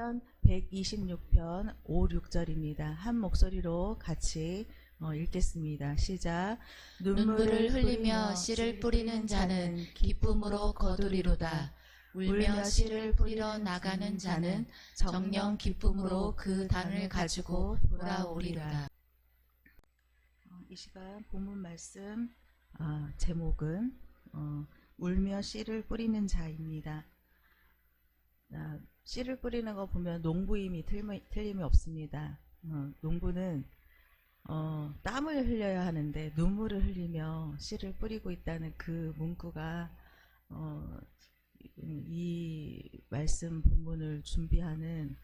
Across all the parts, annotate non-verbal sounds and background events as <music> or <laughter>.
시편 126편 5, 6절입니다. 한 목소리로 같이 어, 읽겠습니다. 시작. 눈물을 흘리며 씨를 뿌리는 자는 기쁨으로 거두리로다. 울며 씨를 뿌리러 나가는 자는 정령 기쁨으로 그 단을 가지고 돌아오리라. 어, 이 시간 본문 말씀 아, 제목은 어, 울며 씨를 뿌리는 자입니다. 아, 씨를 뿌리는 거 보면 농부임이 틀림이, 틀림이 없습니다. 어, 농부는 어, 땀을 흘려야 하는데 눈물을 흘리며 씨를 뿌리고 있다는 그 문구가 어, 이 말씀 본문을 준비하는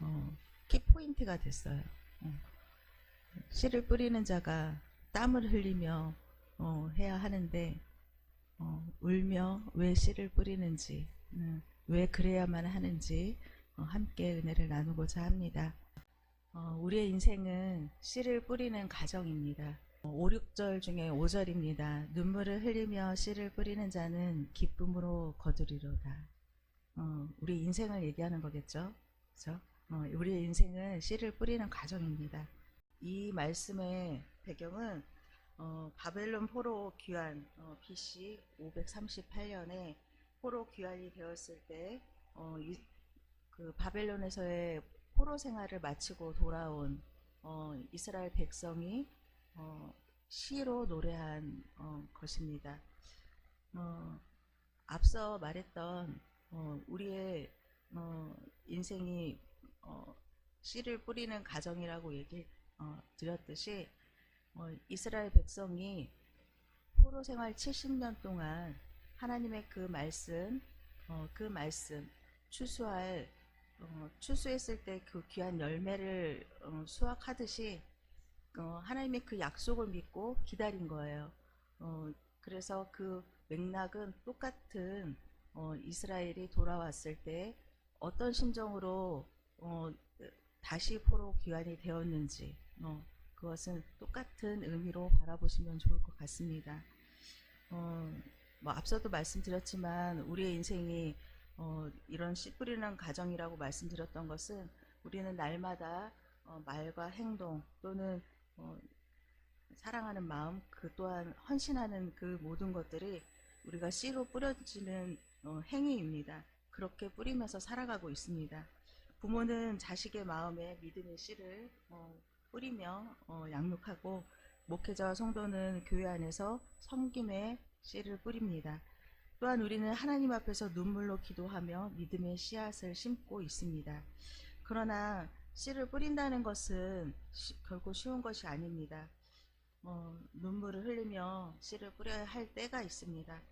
어, 키포인트가 됐어요. 어. 씨를 뿌리는 자가 땀을 흘리며 어, 해야 하는데 어, 울며 왜 씨를 뿌리는지 음, 왜 그래야만 하는지 어, 함께 은혜를 나누고자 합니다. 어, 우리의 인생은 씨를 뿌리는 가정입니다. 5, 6절 중에 5절입니다. 눈물을 흘리며 씨를 뿌리는 자는 기쁨으로 거두리로다. 어, 우리 인생을 얘기하는 거겠죠? 그죠? 어, 우리의 인생은 씨를 뿌리는 과정입니다. 이 말씀의 배경은 어, 바벨론 포로 귀환 어, BC 538년에 포로 귀환이 되었을 때 어, 이, 그 바벨론에서의 포로 생활을 마치고 돌아온 어, 이스라엘 백성이 어, 시로 노래한 어, 것입니다. 어, 앞서 말했던 어, 우리의 어, 인생이 어, 씨를 뿌리는 가정이라고 얘기 어, 드렸듯이 어, 이스라엘 백성이 포로 생활 70년 동안 하나님의 그 말씀, 어, 그 말씀 추수할 어, 추수했을 때 그 귀한 열매를 어, 수확하듯이 어, 하나님의 그 약속을 믿고 기다린 거예요. 어, 그래서 그 맥락은 똑같은 어, 이스라엘이 돌아왔을 때 어떤 심정으로 어, 다시 포로 귀환이 되었는지 어, 그것은 똑같은 의미로 바라보시면 좋을 것 같습니다. 어, 뭐 앞서도 말씀드렸지만 우리의 인생이 어, 이런 씨 뿌리는 가정이라고 말씀드렸던 것은 우리는 날마다 어, 말과 행동 또는 어, 사랑하는 마음 그 또한 헌신하는 그 모든 것들이 우리가 씨로 뿌려지는 어, 행위입니다. 그렇게 뿌리면서 살아가고 있습니다. 부모는 자식의 마음에 믿음의 씨를 어, 뿌리며 어, 양육하고 목회자와 성도는 교회 안에서 섬김의 씨를 뿌립니다. 또한 우리는 하나님 앞에서 눈물로 기도하며 믿음의 씨앗을 심고 있습니다. 그러나 씨를 뿌린다는 것은 시- 결코 쉬운 것이 아닙니다. 어, 눈물을 흘리며 씨를 뿌려야 할 때가 있습니다.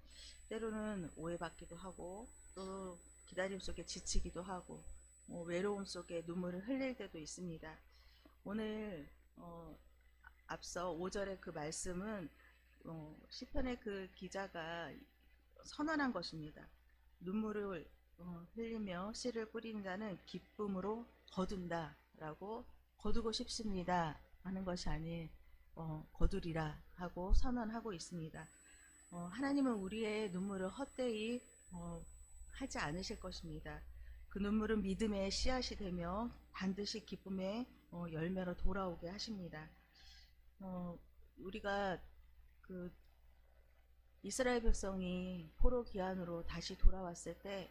때로는 오해받기도 하고 또 기다림 속에 지치기도 하고 어, 외로움 속에 눈물을 흘릴 때도 있습니다. 오늘 어, 앞서 5절의 그 말씀은 어, 시편의 그 기자가 선언한 것입니다. 눈물을 어, 흘리며 씨를 뿌리는 자는 기쁨으로 거둔다 라고 거두고 싶습니다 하는 것이 아닌 어, 거두리라 하고 선언하고 있습니다. 어, 하나님은 우리의 눈물을 헛되이 어, 하지 않으실 것입니다. 그 눈물은 믿음의 씨앗이 되며 반드시 기쁨의 어, 열매로 돌아오게 하십니다. 어, 우리가 그 이스라엘 백성이 포로 기한으로 다시 돌아왔을 때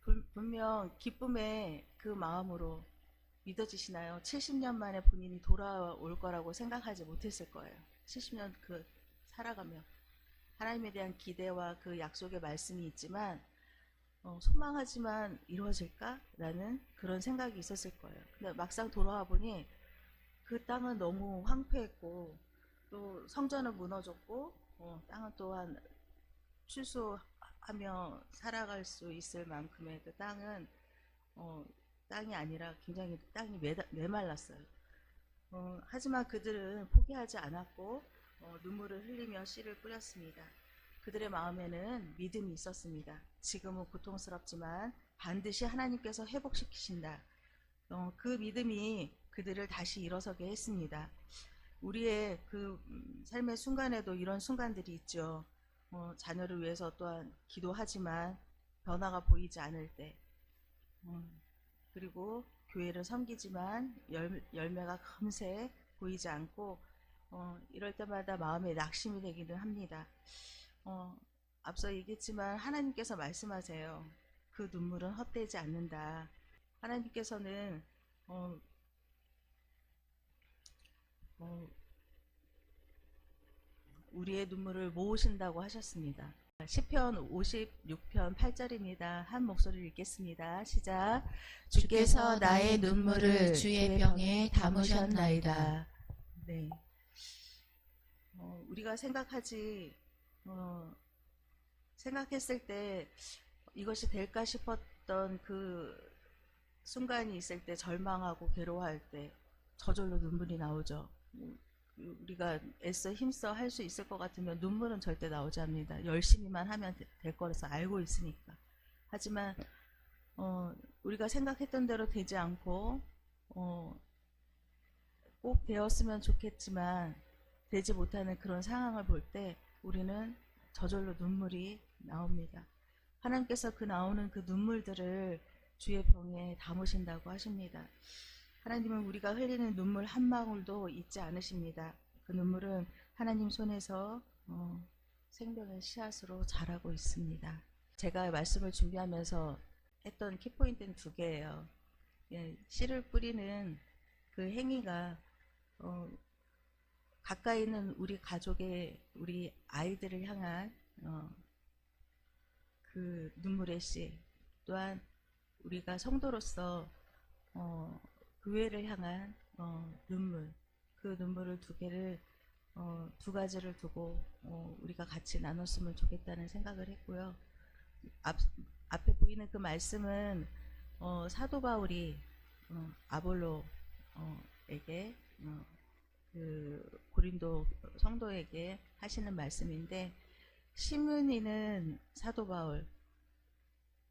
분- 분명 기쁨의 그 마음으로 믿어지시나요? 70년 만에 본인이 돌아올 거라고 생각하지 못했을 거예요. 70년 그 살아가며 하나님에 대한 기대와 그 약속의 말씀이 있지만 어, 소망하지만 이루어질까라는 그런 생각이 있었을 거예요. 근데 막상 돌아와 보니 그 땅은 너무 황폐했고 또 성전은 무너졌고 어, 땅은 또한 출소하며 살아갈 수 있을 만큼의 그 땅은 어, 땅이 아니라 굉장히 땅이 메다, 메말랐어요. 어, 하지만 그들은 포기하지 않았고 어, 눈물을 흘리며 씨를 뿌렸습니다. 그들의 마음에는 믿음이 있었습니다. 지금은 고통스럽지만 반드시 하나님께서 회복시키신다. 어, 그 믿음이 그들을 다시 일어서게 했습니다. 우리의 그 음, 삶의 순간에도 이런 순간들이 있죠. 어, 자녀를 위해서 또한 기도하지만 변화가 보이지 않을 때, 음, 그리고 교회를 섬기지만 열, 열매가 금세 보이지 않고 어, 이럴 때마다 마음에 낙심이 되기는 합니다. 어, 앞서 얘기했지만 하나님께서 말씀하세요. 그 눈물은 헛되지 않는다. 하나님께서는 어, 어, 우리의 눈물을 모으신다고 하셨습니다. 10편 56편 8절입니다. 한 목소리를 읽겠습니다. 시작. 주께서 나의 눈물을 주의 병에 담으셨나이다. 네. 어, 우리가 생각하지, 어, 생각했을 때 이것이 될까 싶었던 그 순간이 있을 때 절망하고 괴로워할 때 저절로 눈물이 나오죠. 음, 우리가 애써 힘써 할 수 있을 것 같으면 눈물은 절대 나오지 않습니다. 열심히만 하면 되- 될 거라서 알고 있으니까. 하지만 어, 우리가 생각했던 대로 되지 않고 어, 꼭 되었으면 좋겠지만 되지 못하는 그런 상황을 볼 때 우리는 저절로 눈물이 나옵니다. 하나님께서 그 나오는 그 눈물들을 주의 병에 담으신다고 하십니다. 하나님은 우리가 흘리는 눈물 한 방울도 잊지 않으십니다. 그 눈물은 하나님 손에서 어, 생명의 씨앗으로 자라고 있습니다. 제가 말씀을 준비하면서 했던 키포인트는 두 개예요. 예, 씨를 뿌리는 그 행위가 어, 가까이 있는 우리 가족의 우리 아이들을 향한 어, 그 눈물의 씨 또한 우리가 성도로서 어, 교회를 향한 어, 눈물 그 눈물을 두 개를 어, 두 가지를 두고 어, 우리가 같이 나눴으면 좋겠다는 생각을 했고요. 앞, 앞에 보이는 그 말씀은 어, 사도 바울이 어, 아볼로에게 어, 그 고린도 성도에게 하시는 말씀인데 심은 이는 사도 바울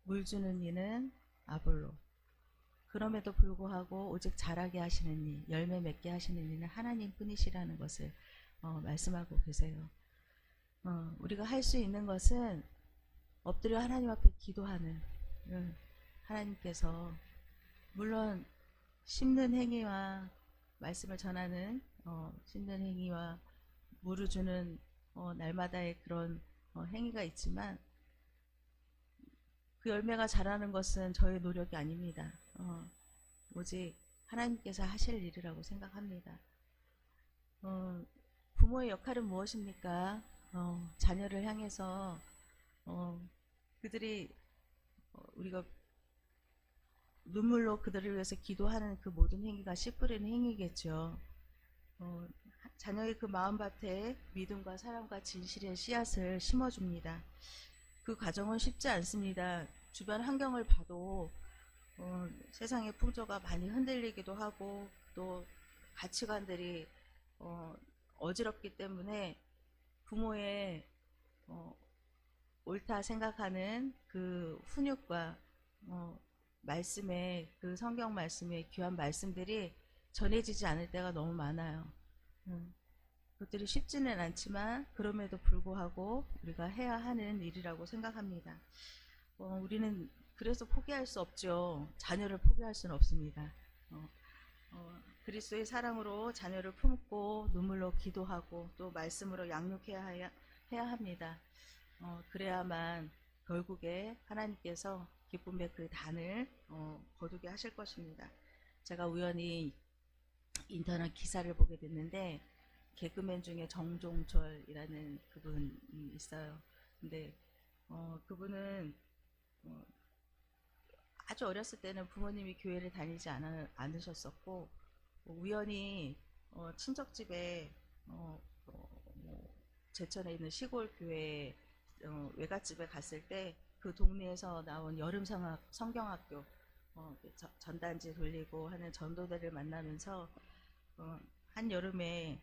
물 주는 이는 아볼로 그럼에도 불구하고 오직 자라게 하시는 이 열매 맺게 하시는 이는 하나님 뿐이시라는 것을 어, 말씀하고 계세요. 어, 우리가 할 수 있는 것은 엎드려 하나님 앞에 기도하는 음, 하나님께서 물론 심는 행위와 말씀을 전하는 어, 심는 행위와 물을 주는 어, 날마다의 그런 어, 행위가 있지만 그 열매가 자라는 것은 저의 노력이 아닙니다. 어, 오직 하나님께서 하실 일이라고 생각합니다. 어, 부모의 역할은 무엇입니까? 어, 자녀를 향해서 어, 그들이 어, 우리가 눈물로 그들을 위해서 기도하는 그 모든 행위가 씨 뿌리는 행위겠죠. 어, 자녀의 그 마음밭에 믿음과 사랑과 진실의 씨앗을 심어줍니다. 그 과정은 쉽지 않습니다. 주변 환경을 봐도 어, 세상의 풍조가 많이 흔들리기도 하고 또 가치관들이 어, 어지럽기 때문에 부모의 어, 옳다 생각하는 그 훈육과 어, 말씀의 그 성경 말씀의 귀한 말씀들이 전해지지 않을 때가 너무 많아요. 음, 그것들이 쉽지는 않지만 그럼에도 불구하고 우리가 해야 하는 일이라고 생각합니다. 어, 우리는 그래서 포기할 수 없죠. 자녀를 포기할 수는 없습니다. 어, 어, 그리스도의 사랑으로 자녀를 품고 눈물로 기도하고 또 말씀으로 양육해야 해야, 해야 합니다. 어, 그래야만 결국에 하나님께서 기쁨의 그 단을 어, 거두게 하실 것입니다. 제가 우연히 인터넷 기사를 보게 됐는데 개그맨 중에 정종철이라는 그분이 있어요. 근데 어, 그분은 어, 아주 어렸을 때는 부모님이 교회를 다니지 않아, 않으셨었고 뭐 우연히 어, 친척 집에 어, 어, 뭐 제천에 있는 시골 교회 어, 외갓집에 갔을 때 그 동네에서 나온 여름 성경학교 어, 저- 전단지 돌리고 하는 전도대를 만나면서 어, 한 여름에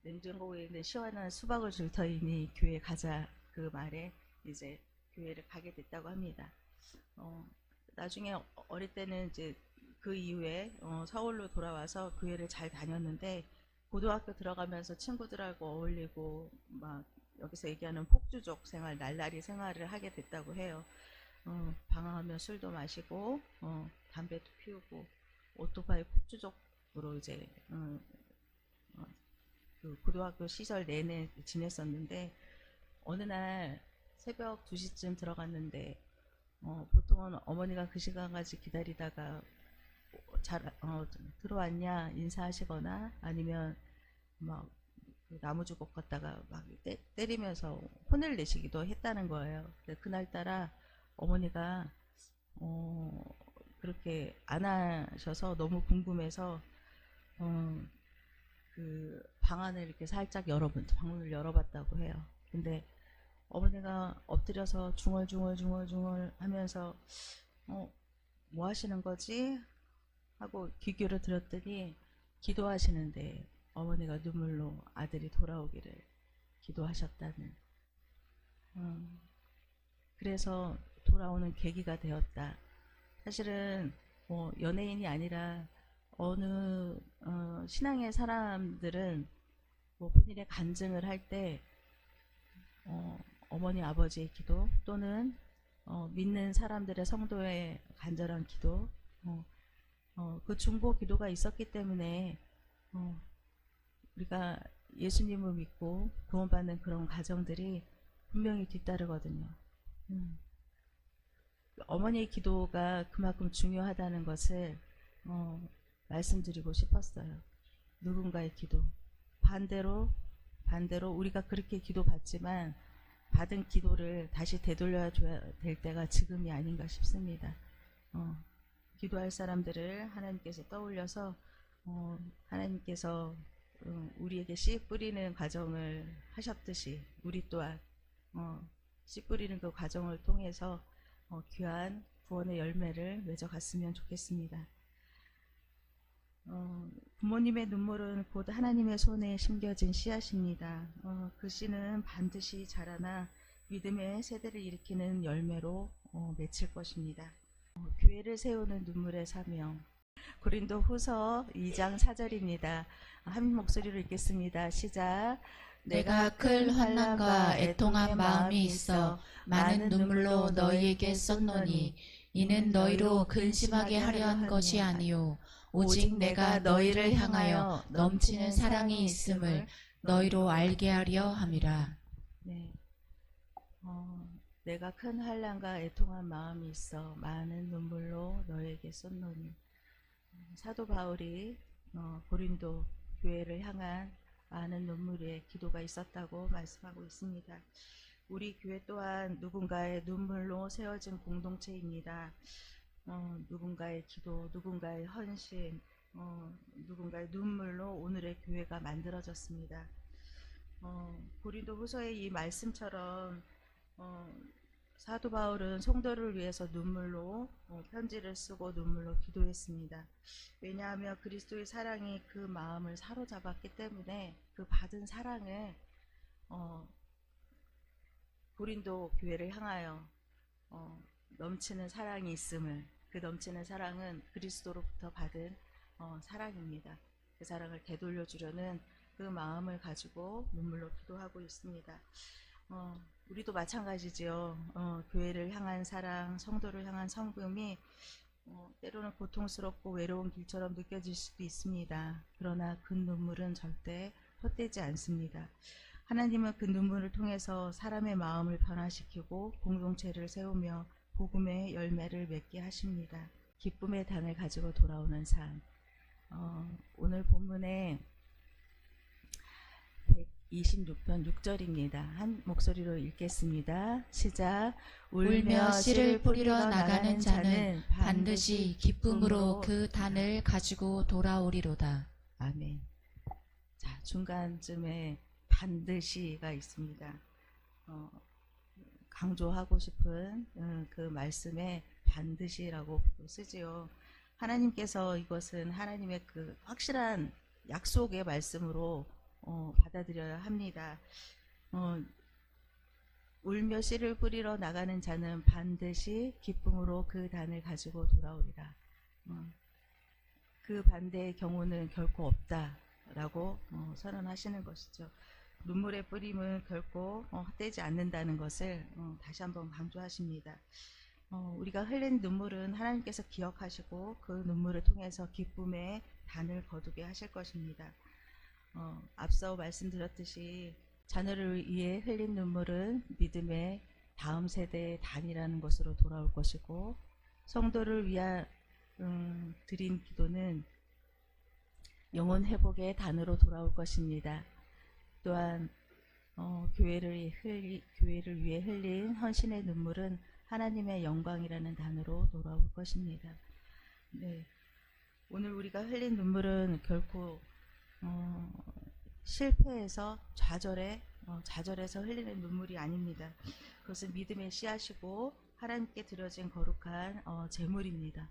냉장고에 있는 시원한 수박을 줄 터이니 교회 가자 그 말에 이제 교회를 가게 됐다고 합니다. 어, 나중에 어릴 때는 이제 그 이후에 어, 서울로 돌아와서 교회를 잘 다녔는데 고등학교 들어가면서 친구들하고 어울리고 막 여기서 얘기하는 폭주족 생활, 날라리 생활을 하게 됐다고 해요. 어, 방황하면 술도 마시고 어, 담배 담배도 피우고 오토바이 폭주족으로 이제 어, 어, 그 고등학교 시절 내내 지냈었는데 어느 날 새벽 2시쯤 들어갔는데 어, 보통은 어머니가 그 시간까지 기다리다가 잘 어, 들어왔냐 인사하시거나 아니면 막그 나무주걱 갖다가 막 때, 때리면서 혼을 내시기도 했다는 거예요. 그날따라 어머니가 어, 그렇게 안 하셔서 너무 궁금해서 어, 그 방안을 이렇게 살짝 열어본 방문을 열어봤다고 해요. 근데 어머니가 엎드려서 중얼중얼중얼중얼 하면서 어, 뭐 하시는 거지? 하고 귀교를 들었더니 기도하시는데 어머니가 눈물로 아들이 돌아오기를 기도하셨다는. 음, 그래서 돌아오는 계기가 되었다. 사실은 뭐 연예인이 아니라 어느 어, 신앙의 사람들은 뭐 본인의 간증을 할때 어, 어머니 아버지의 기도 또는 어, 믿는 사람들의 성도의 간절한 기도 어, 어, 그 중보 기도가 있었기 때문에 어, 우리가 예수님을 믿고 구원받는 그런 가정들이 분명히 뒤따르거든요. 음. 어머니의 기도가 그만큼 중요하다는 것을 어, 말씀드리고 싶었어요. 누군가의 기도. 반대로 반대로 우리가 그렇게 기도받지만 받은 기도를 다시 되돌려 줘야 될 때가 지금이 아닌가 싶습니다. 어, 기도할 사람들을 하나님께서 떠올려서 어, 하나님께서 어, 우리에게 씨 뿌리는 과정을 하셨듯이 우리 또한 어, 씨 뿌리는 그 과정을 통해서 어, 귀한 구원의 열매를 맺어갔으면 좋겠습니다. 어, 부모님의 눈물은 곧 하나님의 손에 심겨진 씨앗입니다. 어, 그 씨는 반드시 자라나 믿음의 세대를 일으키는 열매로 어, 맺힐 것입니다. 어, 교회를 세우는 눈물의 사명. 고린도 후서 2장 4절입니다. 한 목소리로 읽겠습니다. 시작. 내가 클 환난과 애통한 마음이 있어 많은 눈물로 너희에게 썼노니 이는 너희로 근심하게 하려 한 것이 아니요 오직 내가 너희를 향하여 넘치는 사랑이 있음을 너희로 알게 하려 함이라. 네. 어, 내가 큰 환란과 애통한 마음이 있어 많은 눈물로 너에게 쏟노니 어, 사도 바울이 어, 고린도 교회를 향한 많은 눈물의 기도가 있었다고 말씀하고 있습니다. 우리 교회 또한 누군가의 눈물로 세워진 공동체입니다. 어, 누군가의 기도, 누군가의 헌신, 어, 누군가의 눈물로 오늘의 교회가 만들어졌습니다. 어, 고린도 후서의 이 말씀처럼 어, 사도 바울은 성도를 위해서 눈물로 어, 편지를 쓰고 눈물로 기도했습니다. 왜냐하면 그리스도의 사랑이 그 마음을 사로잡았기 때문에 그 받은 사랑을 어, 고린도 교회를 향하여 어, 넘치는 사랑이 있음을 그 넘치는 사랑은 그리스도로부터 받은 어, 사랑입니다. 그 사랑을 되돌려 주려는 그 마음을 가지고 눈물로 기도하고 있습니다. 어, 우리도 마찬가지지요. 어, 교회를 향한 사랑, 성도를 향한 성금이 어, 때로는 고통스럽고 외로운 길처럼 느껴질 수도 있습니다. 그러나 그 눈물은 절대 헛되지 않습니다. 하나님은 그 눈물을 통해서 사람의 마음을 변화시키고 공동체를 세우며 복음의 열매를 맺게 하십니다. 기쁨의 단을 가지고 돌아오는 삶. 어, 오늘 본문에 126편 6절입니다. 한 목소리로 읽겠습니다. 시작. 울며 씨를 뿌리러 나가는 자는 반드시 기쁨으로 그 단을 가지고 돌아오리로다. 아멘. 자, 중간쯤에 반드시가 있습니다. 어, 강조하고 싶은 어, 그 말씀에 반드시라고 쓰지요. 하나님께서 이것은 하나님의 그 확실한 약속의 말씀으로 어, 받아들여야 합니다. 어, 울며 씨를 뿌리러 나가는 자는 반드시 기쁨으로 그 단을 가지고 돌아오리라. 어, 그 반대의 경우는 결코 없다라고 어, 선언하시는 것이죠. 눈물의 뿌림은 결코 어, 헛되지 않는다는 것을 어, 다시 한번 강조하십니다. 어, 우리가 흘린 눈물은 하나님께서 기억하시고 그 눈물을 통해서 기쁨의 단을 거두게 하실 것입니다. 어, 앞서 말씀드렸듯이 자녀를 위해 흘린 눈물은 믿음의 다음 세대의 단이라는 것으로 돌아올 것이고 성도를 위한 음, 드린 기도는 영혼 회복의 단으로 돌아올 것입니다. 또한 어, 교회를 흘리, 교회를 위해 흘린 헌신의 눈물은 하나님의 영광이라는 단어로 돌아올 것입니다. 네. 오늘 우리가 흘린 눈물은 결코 어, 실패해서 좌절에 어, 좌절해서 흘리는 눈물이 아닙니다. 그것은 믿음의 씨앗이고 하나님께 드려진 거룩한 어, 제물입니다.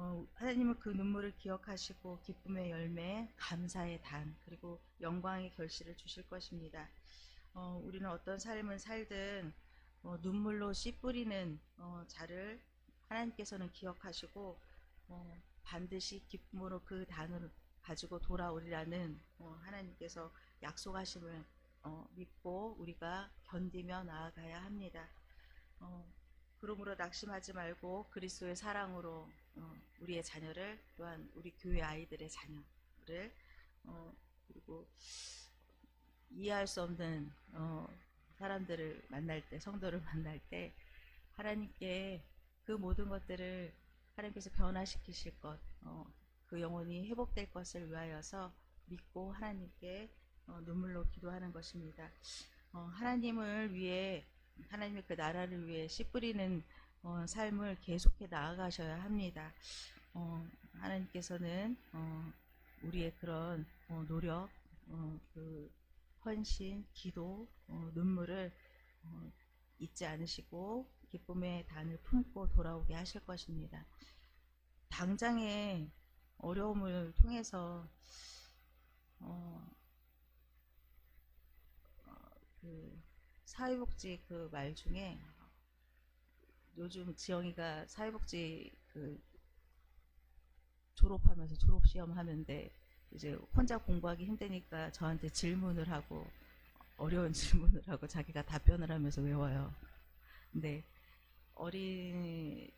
어, 하나님은 그 눈물을 기억하시고 기쁨의 열매, 감사의 단, 그리고 영광의 결실을 주실 것입니다. 어, 우리는 어떤 삶을 살든 어, 눈물로 씨 뿌리는 어, 자를 하나님께서는 기억하시고 어, 반드시 기쁨으로 그 단을 가지고 돌아오리라는 어, 하나님께서 약속하심을 어, 믿고 우리가 견디며 나아가야 합니다. 어, 그러므로 낙심하지 말고 그리스도의 사랑으로 어, 우리의 자녀를 또한 우리 교회 아이들의 자녀를 어, 그리고 이해할 수 없는 어, 사람들을 만날 때 성도를 <laughs> 만날 때 하나님께 그 모든 것들을 하나님께서 변화시키실 것, 어, 그 영혼이 회복될 것을 위하여서 믿고 하나님께 어, 눈물로 기도하는 것입니다. 어, 하나님을 위해 하나님의 그 나라를 위해 씨 뿌리는 어, 삶을 계속해 나아가셔야 합니다. 어, 하나님께서는 어, 우리의 그런 어, 노력, 어, 그 헌신, 기도, 어, 눈물을 어, 잊지 않으시고 기쁨의 단을 품고 돌아오게 하실 것입니다. 당장의 어려움을 통해서 어, 어, 그 사회복지 그 말 중에 요즘 지영이가 사회복지 그 졸업하면서 졸업시험 하는데 이제 혼자 공부하기 힘드니까 저한테 질문을 하고 어려운 <laughs> 질문을 하고 자기가 답변을 하면서 외워요. 근데 어린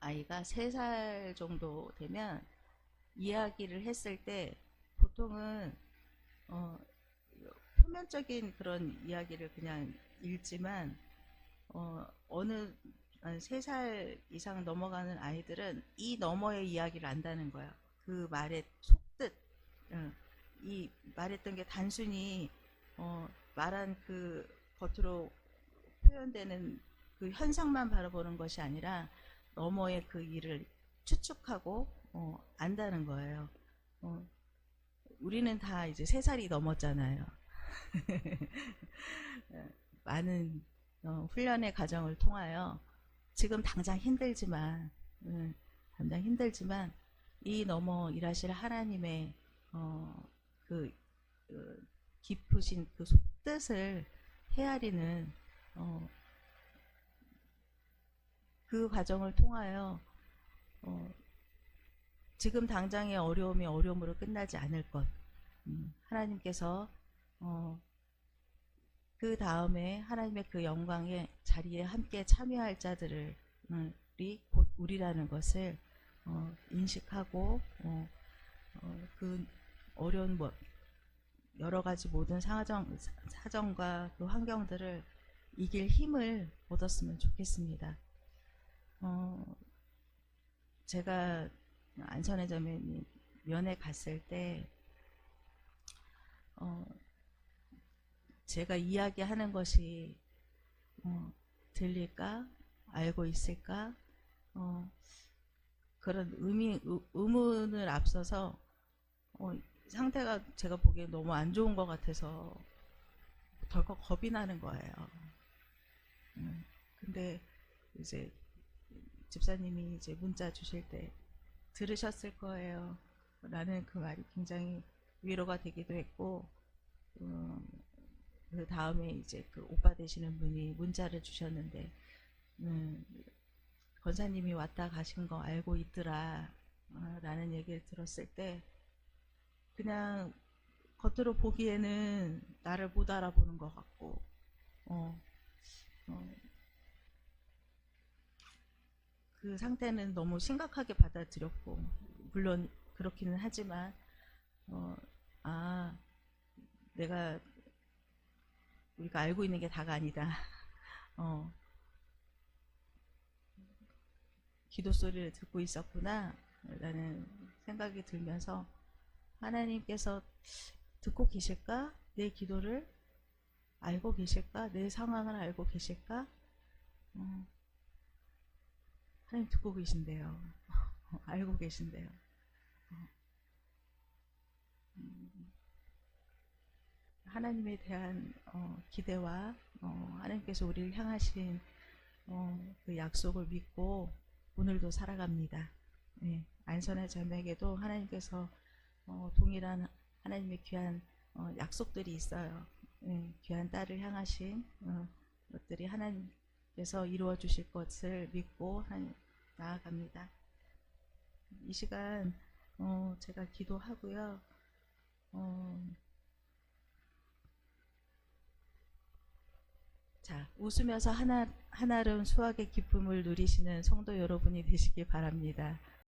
아이가 세 살 정도 되면 이야기를 했을 때 보통은 어, 표면적인 그런 이야기를 그냥 읽지만 어, 어느 세살 이상 넘어가는 아이들은 이 너머의 이야기를 안다는 거야. 그 말의 속뜻, 응. 이 말했던 게 단순히 어, 말한 그 겉으로 표현되는 그 현상만 바라보는 것이 아니라 너머의 그 일을 추측하고 어, 안다는 거예요. 어, 우리는 다 이제 세 살이 넘었잖아요. <laughs> 많은 어, 훈련의 과정을 통하여 지금 당장 힘들지만 음, 당장 힘들지만 이 넘어 일하실 하나님의 어, 그, 그 깊으신 그 속뜻을 헤아리는 어, 그 과정을 통하여 어, 지금 당장의 어려움이 어려움으로 끝나지 않을 것. 음, 하나님께서 어, 그 다음에 하나님의 그 영광의 자리에 함께 참여할 우리 곧 우리라는 것을 어, 인식하고 어, 어, 그 어려운 뭐 여러 가지 모든 사정, 사정과 그 환경들을 이길 힘을 얻었으면 좋겠습니다. 어, 제가 안선의 자매님 면회 갔을 때 어, 제가 이야기하는 것이 어, 들릴까 알고 있을까 어, 그런 의미 의, 의문을 앞서서 어, 상태가 제가 보기에 너무 안 좋은 것 같아서 덜컥 겁이 나는 거예요. 음, 근데 이제 집사님이 이제 문자 주실 때 들으셨을 거예요. 라는 그 말이 굉장히 위로가 되기도 했고, 음, 그 다음에 이제 그 오빠 되시는 분이 문자를 주셨는데, 음, 권사님이 왔다 가신 거 알고 있더라. 어, 라는 얘기를 들었을 때, 그냥 겉으로 보기에는 나를 못 알아보는 것 같고, 어, 어, 그 상태는 너무 심각하게 받아들였고 물론 그렇기는 하지만 어, 아 내가 우리가 알고 있는 게 다가 아니다. 어, 기도 소리를 듣고 있었구나 라는 생각이 들면서 하나님께서 듣고 계실까? 내 기도를 알고 계실까? 내 상황을 알고 계실까? 어, 하나님 듣고 계신대요. 어, <laughs> 알고 계신대요. 어, 음, 하나님에 대한 어, 기대와 어, 하나님께서 우리를 향하신 어, 그 약속을 믿고 오늘도 살아갑니다. 예, 안선의 자매에게도 하나님께서 어, 동일한 하나님의 귀한 어, 약속들이 있어요. 예, 귀한 딸을 향하신 어, 것들이 하나님께서 이루어 주실 것을 믿고 하나님 나아갑니다. 이 시간 어, 제가 기도하고요. 어, 자, 웃으면서 하나, 한아름 수학의 기쁨을 누리시는 성도 여러분이 되시기 바랍니다.